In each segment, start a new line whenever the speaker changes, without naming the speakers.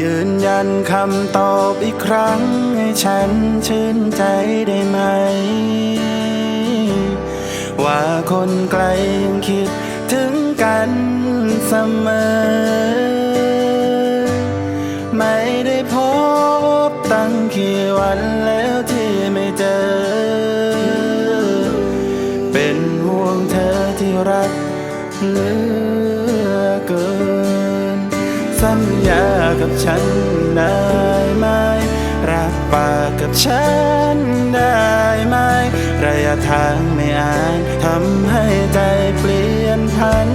ยืนยันคำตอบอีกครั้ง ให้ฉันชื่นใจได้ไหม ว่าคนไกลยังคิดถึงกันเสมอ ไม่ได้พบตั้งกี่วันแล้วที่ไม่เจอ เป็นห่วงเธอที่รักเหลือ สัญญากับฉันได้ไหม รับปากกับฉันได้ไหม ระยะทางไม่อาจทำให้ใจเปลี่ยนพัน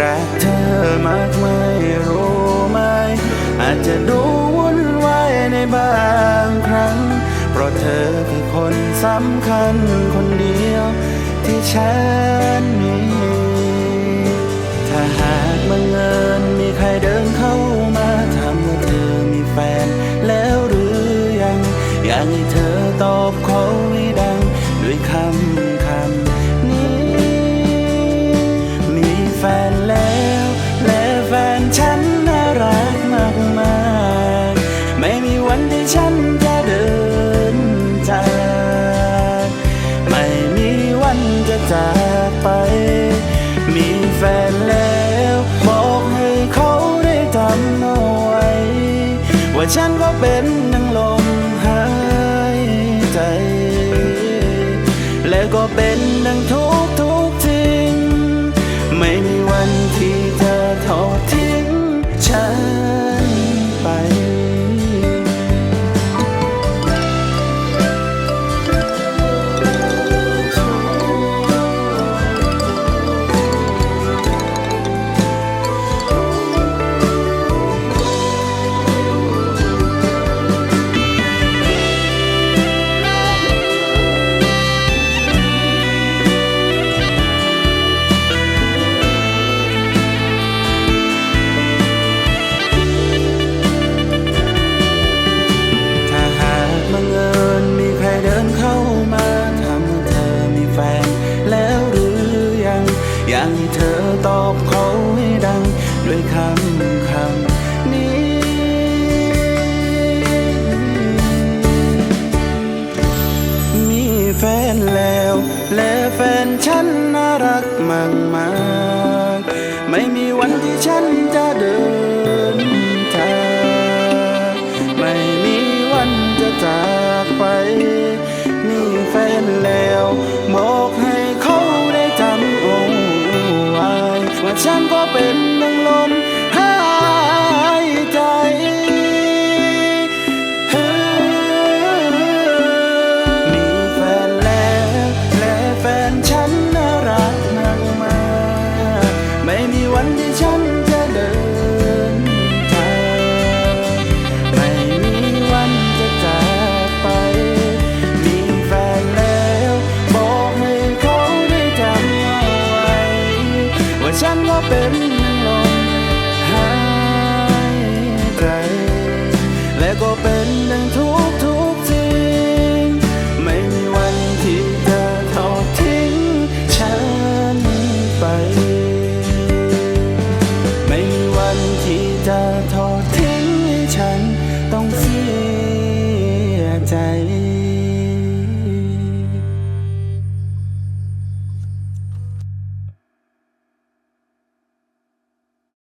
รักเธอมากไม่รู้ไหม อาจจะดูวุ่นวายในบางครั้ง เพราะเธอคือคนสำคัญคนเดียวที่ฉันมี เธอตอบเขาให้ดัง ด้วยคำคำนี้ มีแฟนแล้ว และแฟนฉันน่ารักมากมากไม่มีวันที่ฉันจะเดินจากไม่มีวันจะจากไป มีแฟนแล้วบอกให้เขาได้จำเอาไว้ ว่าฉันก็เป็นดังลม ใจ และก็เป็นดังทุกทุก ด้วยคำคำนี้ มีแฟนแล้ว และแฟนฉันน่ารักมากมากๆไม่มีวันที่ฉันจะเดินจากไม่มีวันจะจากันที่จะอทอด